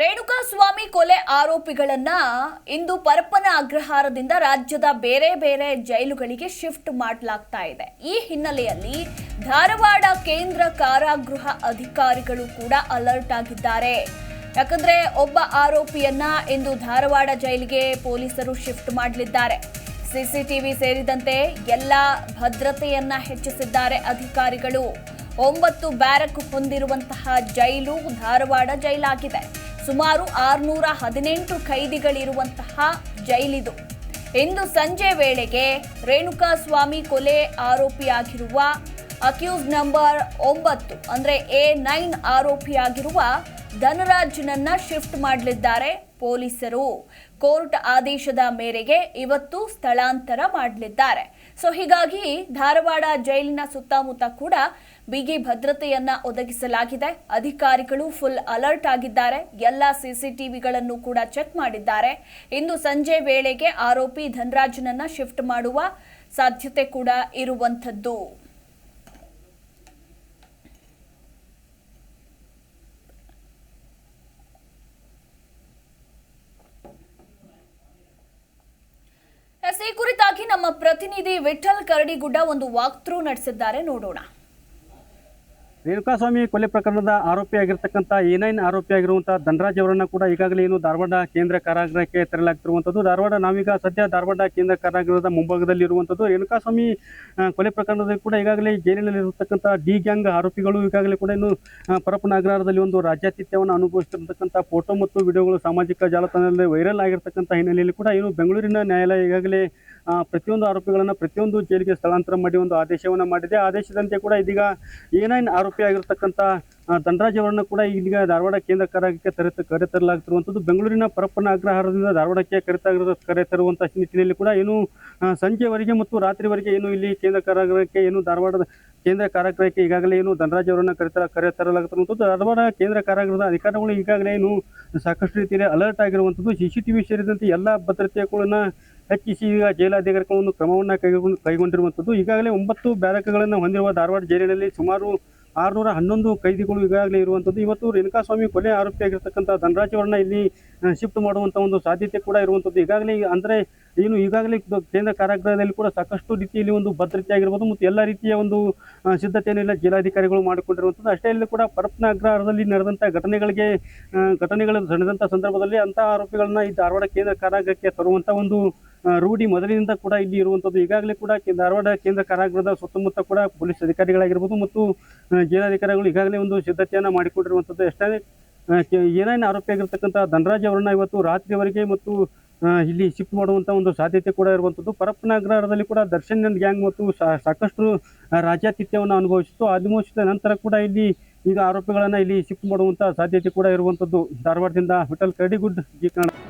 ರೇಣುಕಾಸ್ವಾಮಿ ಕೊಲೆ ಆರೋಪಿಗಳನ್ನ ಇಂದು ಪರಪ್ಪನ ಅಗ್ರಹಾರದಿಂದ ರಾಜ್ಯದ ಬೇರೆ ಬೇರೆ ಜೈಲುಗಳಿಗೆ ಶಿಫ್ಟ್ ಮಾಡಲಾಗ್ತಾ ಇದೆ. ಈ ಹಿನ್ನೆಲೆಯಲ್ಲಿ ಧಾರವಾಡ ಕೇಂದ್ರ ಕಾರಾಗೃಹ ಅಧಿಕಾರಿಗಳು ಕೂಡ ಅಲರ್ಟ್ ಆಗಿದ್ದಾರೆ. ಯಾಕಂದ್ರೆ ಒಬ್ಬ ಆರೋಪಿಯನ್ನ ಇಂದು ಧಾರವಾಡ ಜೈಲಿಗೆ ಪೊಲೀಸರು ಶಿಫ್ಟ್ ಮಾಡಲಿದ್ದಾರೆ. ಸಿಸಿಟಿವಿ ಸೇರಿದಂತೆ ಎಲ್ಲ ಭದ್ರತೆಯನ್ನ ಹೆಚ್ಚಿಸಿದ್ದಾರೆ ಅಧಿಕಾರಿಗಳು. ಒಂಬತ್ತು ಬ್ಯಾರಕ್ ಹೊಂದಿರುವಂತಹ ಜೈಲು ಧಾರವಾಡ ಜೈಲಾಗಿದೆ. ಸುಮಾರು ಆರುನೂರ ಹದಿನೆಂಟು ಖೈದಿಗಳಿರುವಂತಹ ಜೈಲಿದು. ಇಂದು ಸಂಜೆ ವೇಳೆಗೆ ರೇಣುಕಾ ಸ್ವಾಮಿ ಕೊಲೆ ಆರೋಪಿಯಾಗಿರುವ ಅಕ್ಯೂಸ್ ನಂಬರ್ ಒಂಬತ್ತು, ಅಂದ್ರೆ ಎ ನೈನ್ ಆರೋಪಿಯಾಗಿರುವ ಧನರಾಜ್ನನ್ನ ಶಿಫ್ಟ್ ಮಾಡಲಿದ್ದಾರೆ. ಪೊಲೀಸರು. ಕೋರ್ಟ್ ಆದೇಶದ ಮೇರೆಗೆ ಇವತ್ತು ಸ್ಥಳಾಂತರ ಮಾಡಲಿದ್ದಾರೆ. ಸೊ, ಹೀಗಾಗಿ ಧಾರವಾಡ ಜೈಲಿನ ಸುತ್ತಮುತ್ತ ಕೂಡ ಬಿಗಿ ಭದ್ರತೆಯನ್ನ ಒದಗಿಸಲಾಗಿದೆ. ಅಧಿಕಾರಿಗಳು ಫುಲ್ ಅಲರ್ಟ್ ಆಗಿದ್ದಾರೆ. ಎಲ್ಲ ಸಿಸಿಟಿವಿಗಳನ್ನು ಕೂಡ ಚೆಕ್ ಮಾಡಿದ್ದಾರೆ. ಇಂದು ಸಂಜೆ ವೇಳೆಗೆ ಆರೋಪಿ ಧನರಾಜನನ್ನ ಶಿಫ್ಟ್ ಮಾಡುವ ಸಾಧ್ಯತೆ ಕೂಡ ಇರುವಂಥದ್ದು ಎಸ್ ಈ ಕುರಿತಾಗಿ ನಮ್ಮ ಪ್ರತಿನಿಧಿ ವಿಠಲ್ ಕರಡಿಗುಡ್ಡ ಒಂದು ವಾಕ್ಥ್ರೂ ನಡೆಸಿದ್ದಾರೆ. ನೋಡೋಣ. ರೇಣುಕಾಸ್ವಾಮಿ ಕೊಲೆ ಪ್ರಕರಣದ ಆರೋಪಿಯಾಗಿರ್ತಕ್ಕಂಥ ಏನೈನ್ ನೈನ್ ಆರೋಪಿಯಾಗಿರುವಂಥ ಧನರಾಜ್ ಅವರನ್ನ ಕೂಡ ಈಗಾಗಲೇ ಏನು ಧಾರವಾಡ ಕೇಂದ್ರ ಕಾರಾಗೃಹಕ್ಕೆ ತರಲಾಗ್ತಿರುವಂಥದ್ದು. ಧಾರವಾಡ ನಾವೀಗ ಸದ್ಯ ಧಾರವಾಡ ಕೇಂದ್ರ ಕಾರಾಗೃಹದ ರೇಣುಕಾಸ್ವಾಮಿ ಸ್ವಾಮಿ ಕೊಲೆ ಪ್ರಕರಣದಲ್ಲಿ ಕೂಡ ಈಗಾಗಲೇ ಜೈಲಿನಲ್ಲಿ ಇರತಕ್ಕಂಥ ಡಿ ಗ್ಯಾಂಗ್ ಆರೋಪಿಗಳು ಈಗಾಗಲೇ ಕೂಡ ಇನ್ನು ಪರಪ್ಪನ ಅಗ್ರಹಾರದಲ್ಲಿ ಒಂದು ರಾಜ್ಯಾತಿಥ್ಯವನ್ನು ಅನುಭವಿಸ್ತಿರ್ತಕ್ಕಂಥ ಫೋಟೋ ಮತ್ತು ವಿಡಿಯೋಗಳು ಸಾಮಾಜಿಕ ಜಾಲತಾಣದಲ್ಲಿ ವೈರಲ್ ಆಗಿರ್ತಕ್ಕಂಥ ಹಿನ್ನೆಲೆಯಲ್ಲಿ ಕೂಡ ಏನು ಬೆಂಗಳೂರಿನ ನ್ಯಾಯಾಲಯ ಈಗಾಗಲೇ ಪ್ರತಿಯೊಂದು ಆರೋಪಿಗಳನ್ನು ಪ್ರತಿಯೊಂದು ಜೈಲಿಗೆ ಸ್ಥಳಾಂತರ ಮಾಡಿ ಒಂದು ಆದೇಶವನ್ನು ಮಾಡಿದೆ. ಆದೇಶದಂತೆ ಕೂಡ ಇದೀಗ ಏನೇನು ಆರೋಪಿ ಆರೋಪಿಯಾಗಿರ್ತಕ್ಕಂಥ ದಂಡರಾಜ್ ಅವರನ್ನು ಕೂಡ ಈಗ ಧಾರವಾಡ ಕೇಂದ್ರ ಕಾರಾಗೃಹಕ್ಕೆ ಕರೆ ಕರೆತರಲಾಗ್ತಿರುವಂಥದ್ದು ಬೆಂಗಳೂರಿನ ಪರಪ್ಪನ ಅಗ್ರಹಾರದಿಂದ ಧಾರವಾಡಕ್ಕೆ ಕರೆತ ಕರೆತರುವಂಥ ನಿಟ್ಟಿನಲ್ಲಿ ಕೂಡ ಏನು ಸಂಜೆವರೆಗೆ ಮತ್ತು ರಾತ್ರಿವರೆಗೆ ಏನು ಇಲ್ಲಿ ಕೇಂದ್ರ ಕಾರಾಗೃಹಕ್ಕೆ ಏನು ಧಾರವಾಡದ ಕೇಂದ್ರ ಕಾರಾಗೃಹಕ್ಕೆ ಈಗಾಗಲೇ ಏನು ಧನರಾಜ್ ಅವರನ್ನು ಕರೆತರ ಕರೆತರಲಾಗುತ್ತಿರುವಂಥದ್ದು ಧಾರವಾಡ ಕೇಂದ್ರ ಕಾರಾಗೃಹದ ಅಧಿಕಾರಿಗಳು ಈಗಾಗಲೇ ಏನು ಸಾಕಷ್ಟು ರೀತಿಯಲ್ಲಿ ಅಲರ್ಟ್ ಆಗಿರುವಂಥದ್ದು. ಸಿ ಸಿ ಟಿ ವಿ ಸೇರಿದಂತೆ ಎಲ್ಲ ಭದ್ರತೆಗಳನ್ನ ಹೆಚ್ಚಿಸಿ ಈಗ ಜೈಲಾಧಿಕಾರಿಗಳ ಒಂದು ಕ್ರಮವನ್ನು ಕೈಗೊಂಡು, ಕೈಗೊಂಡಿರುವಂಥದ್ದು. ಈಗಾಗಲೇ ಒಂಬತ್ತು ಬ್ಯಾರಕ್ಗಳನ್ನು ಹೊಂದಿರುವ ಧಾರವಾಡ ಜೈಲಿನಲ್ಲಿ ಸುಮಾರು ಆರುನೂರ ಹನ್ನೊಂದು ಕೈದಿಗಳು ಈಗಾಗಲೇ ಇರುವಂಥದ್ದು. ಇವತ್ತು ರೇಣುಕಾಸ್ವಾಮಿ ಕೊಲೆ ಆರೋಪಿಯಾಗಿರ್ತಕ್ಕಂಥ ಧನರಾಜ್ ಅವರನ್ನ ಇಲ್ಲಿ ಶಿಫ್ಟ್ ಮಾಡುವಂಥ ಒಂದು ಸಾಧ್ಯತೆ ಕೂಡ ಇರುವಂಥದ್ದು. ಈಗಾಗಲೇ ಅಂದರೆ ಏನು ಈಗಾಗಲೇ ಕೇಂದ್ರ ಕಾರಾಗೃಹದಲ್ಲಿ ಕೂಡ ಸಾಕಷ್ಟು ರೀತಿಯಲ್ಲಿ ಒಂದು ಭದ್ರತೆ ಆಗಿರ್ಬೋದು ಮತ್ತು ಎಲ್ಲ ರೀತಿಯ ಒಂದು ಸಿದ್ಧತೆಯನ್ನೆಲ್ಲ ಜಿಲ್ಲಾಧಿಕಾರಿಗಳು ಮಾಡಿಕೊಂಡಿರುವಂಥದ್ದು. ಅಷ್ಟೇ ಅಲ್ಲಿ ಕೂಡ ಪರಪ್ನ ಅಗ್ರಹಾರದಲ್ಲಿ ನಡೆದಂಥ ಘಟನೆಗಳಿಗೆ ಘಟನೆಗಳು ನಡೆದಂಥ ಸಂದರ್ಭದಲ್ಲಿ ಅಂಥ ಆರೋಪಿಗಳನ್ನ ಈ ಧಾರವಾಡ ಕೇಂದ್ರ ಕಾರಾಗೃಹಕ್ಕೆ ತರುವಂಥ ಒಂದು ರೂಢಿ ಮೊದಲಿನಿಂದ ಕೂಡ ಇಲ್ಲಿ ಇರುವಂಥದ್ದು ಈಗಾಗಲೇ ಕೂಡ ಧಾರವಾಡ ಕೇಂದ್ರ ಕಾರಾಗೃಹದ ಸುತ್ತಮುತ್ತ ಕೂಡ ಪೊಲೀಸ್ ಅಧಿಕಾರಿಗಳಾಗಿರ್ಬೋದು ಮತ್ತು ಜಿಲ್ಲಾಧಿಕಾರಿಗಳು ಈಗಾಗಲೇ ಒಂದು ಸಿದ್ಧತೆಯನ್ನು ಮಾಡಿಕೊಂಡಿರುವಂಥದ್ದು ಎಷ್ಟೇ ಏನೇನು ಆರೋಪಿಯಾಗಿರ್ತಕ್ಕಂಥ ಧನರಾಜ್ ಅವರನ್ನ ಇವತ್ತು ರಾತ್ರಿವರೆಗೆ ಮತ್ತು ಇಲ್ಲಿ ಶಿಫ್ಟ್ ಮಾಡುವಂಥ ಒಂದು ಸಾಧ್ಯತೆ ಕೂಡ ಇರುವಂಥದ್ದು ಪರಪ್ಪನ ಅಗ್ರಹಾರದಲ್ಲಿ ಕೂಡ ದರ್ಶನ್ ಗ್ಯಾಂಗ್ ಮತ್ತು ಸಾಕಷ್ಟು ರಾಜ್ಯಾತಿಥ್ಯವನ್ನು ಅನುಭವಿಸಿತ್ತು. ಅನುಭವಿಸಿದ ನಂತರ ಕೂಡ ಇಲ್ಲಿ ಈಗ ಆರೋಪಿಗಳನ್ನು ಇಲ್ಲಿ ಶಿಫ್ಟ್ ಮಾಡುವಂಥ ಸಾಧ್ಯತೆ ಕೂಡ ಇರುವಂಥದ್ದು ಧಾರವಾಡದಿಂದ hotel Karadigud Zee Kannada.